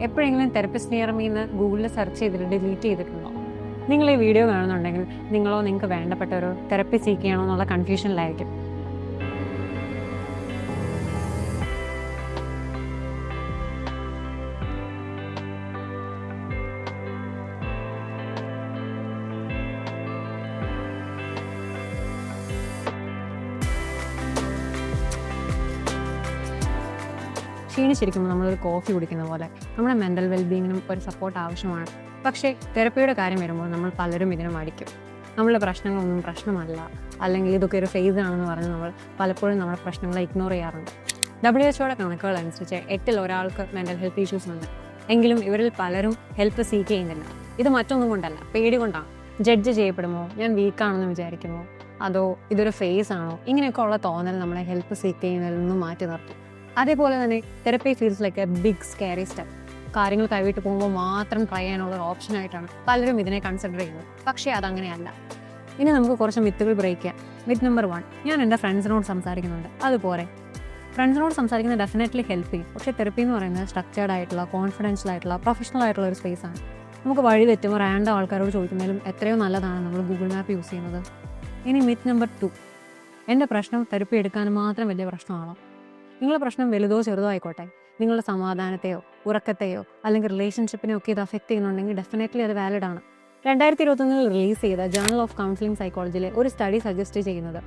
എപ്പോഴെങ്കിലും therapist near മീന്ന് ഗൂഗിളിൽ search ചെയ്തിട്ട് ഡിലീറ്റ് ചെയ്തിട്ടുണ്ടോ? നിങ്ങൾ ഈ വീഡിയോ കാണുന്നുണ്ടെങ്കിൽ നിങ്ങളോ നിങ്ങൾക്ക് വേണ്ടപ്പെട്ട ഒരു തെറപ്പി സീക്ക് ചെയ്യണോ എന്നുള്ള കൺഫ്യൂഷനിലായിരിക്കും ക്ഷീണിച്ചിരിക്കുമ്പോൾ നമ്മളൊരു കോഫി കുടിക്കുന്ന പോലെ നമ്മുടെ മെന്റൽ വെൽബീങ്ങിനും ഒരു സപ്പോർട്ട് ആവശ്യമാണ്. പക്ഷേ തെറപ്പിയുടെ കാര്യം വരുമ്പോൾ നമ്മൾ പലരും ഇതിനെ മടിക്കും. നമ്മളുടെ പ്രശ്നങ്ങളൊന്നും പ്രശ്നമല്ല. അല്ലെങ്കിൽ ഇതൊക്കെ ഒരു ഫേസ് ആണെന്ന് പറഞ്ഞ് നമ്മൾ പലപ്പോഴും നമ്മുടെ പ്രശ്നങ്ങളെ ഇഗ്നോർ ചെയ്യാറുണ്ട്. ഡബ്ല്യു എച്ച്ഒയുടെ കണക്കുകൾ അനുസരിച്ച് എട്ടിൽ ഒരാൾക്ക് മെന്റൽ ഹെൽത്ത് ഇഷ്യൂസ് ഉണ്ട്. എങ്കിലും ഇവരിൽ പലരും ഹെൽപ്പ് സീക്ക് ചെയ്യുന്നില്ല. ഇത് മറ്റൊന്നും കൊണ്ടല്ല. പേടി കൊണ്ടാണ് ജഡ്ജ് ചെയ്യപ്പെടുമോ? ഞാൻ വീക്കാണെന്ന് വിചാരിക്കുമോ? അതോ ഇതൊരു ഫേസ് ആണോ? ഇങ്ങനെയൊക്കെ ഉള്ള തോന്നൽ നമ്മളെ ഹെൽപ്പ് സീക്ക് ചെയ്യുന്നതിൽ നിന്നും മാറ്റി നിർത്തും. അതേപോലെ തന്നെ therapy feels a big scary step കാര്യങ്ങൾ കൈവിട്ട് പോകുമ്പോൾ മാത്രം ട്രൈ ചെയ്യാനുള്ള ഒരു ഓപ്ഷൻ ആയിട്ടാണ് പലരും ഇതിനെ കൺസിഡർ ചെയ്യുന്നത്. പക്ഷേ അതങ്ങനെയല്ല. ഇനി നമുക്ക് കുറച്ച് മിത്തുകൾ ബ്രേക്ക് ചെയ്യാം. മിത്ത് നമ്പർ വൺ ഞാൻ എന്റെ ഫ്രണ്ട്സിനോട് സംസാരിക്കുന്നുണ്ട്. അതുപോലെ. ഫ്രണ്ട്സിനോട് സംസാരിക്കുന്നത് ഡെഫിനറ്റ്ലി ഹെൽപ്പ് ചെയ്യും. പക്ഷേ തെറപ്പി എന്ന് പറയുന്നത് സ്ട്രക്ചേർഡ് ആയിട്ടുള്ള കോൺഫിഡൻഷ്യൽ ആയിട്ടുള്ള പ്രൊഫഷണൽ ആയിട്ടുള്ള ഒരു സ്പേസ് ആണ്. നമുക്ക് വഴി തെറ്റുമ്പോൾ റാൻഡം ആൾക്കാരോട് ചോദിക്കുന്നതിലും എത്രയോ നല്ലതാണ് നമ്മൾ ഗൂഗിൾ മാപ്പ് യൂസ് ചെയ്യുന്നത്. ഇനി മിത്ത് നമ്പർ ടു എന്റെ പ്രശ്നം തെറപ്പി എടുക്കാൻ മാത്രം വലിയ പ്രശ്നമാണോ? നിങ്ങളുടെ പ്രശ്നം വലുതോ ചെറുതോ ആയിക്കോട്ടെ. നിങ്ങളുടെ സമാധാനത്തെയോ ഉറക്കത്തെയോ അല്ലെങ്കിൽ റിലേഷൻഷിപ്പിനെയോ ഒക്കെ ഇത് അഫക്റ്റ് ചെയ്യുന്നുണ്ടെങ്കിൽ ഡെഫിനറ്റ്ലി അത് വാലിഡ് ആണ്. രണ്ടായിരത്തി ഇരുപത്തൊന്നിൽ റിലീസ് ചെയ്ത ജേണൽ ഓഫ് കൗൺസിലിംഗ് സൈക്കോളജിയിലെ ഒരു സ്റ്റഡി സജസ്റ്റ് ചെയ്യുന്നത്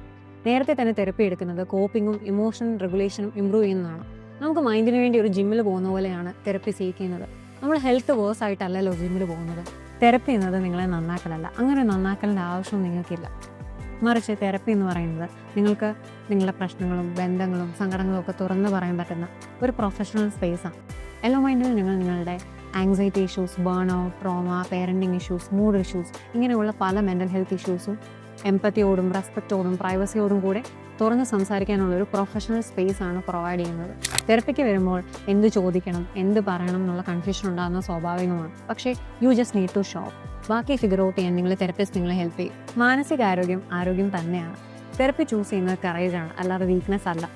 നേരത്തെ തന്നെ തെറപ്പി എടുക്കുന്നത് കോപ്പിങ്ങും ഇമോഷൻ റെഗുലേഷനും ഇമ്പ്രൂവ് ചെയ്യുന്നതാണ്. നമുക്ക് മൈൻഡിന് വേണ്ടി ഒരു ജിമ്മിൽ പോകുന്ന പോലെയാണ് തെറപ്പി ചെയ്യുന്നത്. നമ്മൾ ഹെൽത്ത് വേഴ്സ് ആയിട്ടല്ലല്ലോ ജിമ്മിൽ പോകുന്നത്. തെറപ്പി എന്നത് നിങ്ങളെ നന്നാക്കലല്ല. അങ്ങനെ നന്നാക്കലിന്റെ ആവശ്യം നിങ്ങൾക്കില്ല. മറിച്ച് തെറപ്പി എന്ന് പറയുന്നത് നിങ്ങൾക്ക് നിങ്ങളുടെ പ്രശ്നങ്ങളും ബന്ധങ്ങളും സങ്കടങ്ങളും ഒക്കെ തുറന്നു പറയാൻ പറ്റുന്ന ഒരു പ്രൊഫഷണൽ സ്പേസാണ് എല്ലോ മൈൻഡിൽ നിങ്ങൾ നിങ്ങളുടെ anxiety issues burnout trauma parenting issues mood issues ഇങ്ങനെയുള്ള പല മെന്റൽ ഹെൽത്ത് ഇഷ്യൂസും എമ്പത്തിയോടും റെസ്പെക്റ്റോടും പ്രൈവസിയോടും കൂടെ തുറന്ന് സംസാരിക്കാനുള്ള ഒരു പ്രൊഫഷണൽ സ്പേസ് ആണ് പ്രൊവൈഡ് ചെയ്യുന്നത്. തെറപ്പിക്ക് വരുമ്പോൾ എന്ത് ചോദിക്കണം എന്ത് പറയണം എന്നുള്ള കൺഫ്യൂഷൻ ഉണ്ടാകുന്ന സ്വാഭാവികമാണ്. പക്ഷേ you just need to show ബാക്കി ഫിഗർ ഔട്ട് ചെയ്യാൻ നിങ്ങൾ തെറപ്പിസ്റ്റ് നിങ്ങളെ ഹെൽപ്പ് ചെയ്യും. മാനസികാരോഗ്യം ആരോഗ്യം തന്നെയാണ്. തെറപ്പി ചൂസ് ചെയ്യുന്നത് കറേജാണ് അല്ലാതെ വീക്ക്നെസ് അല്ല.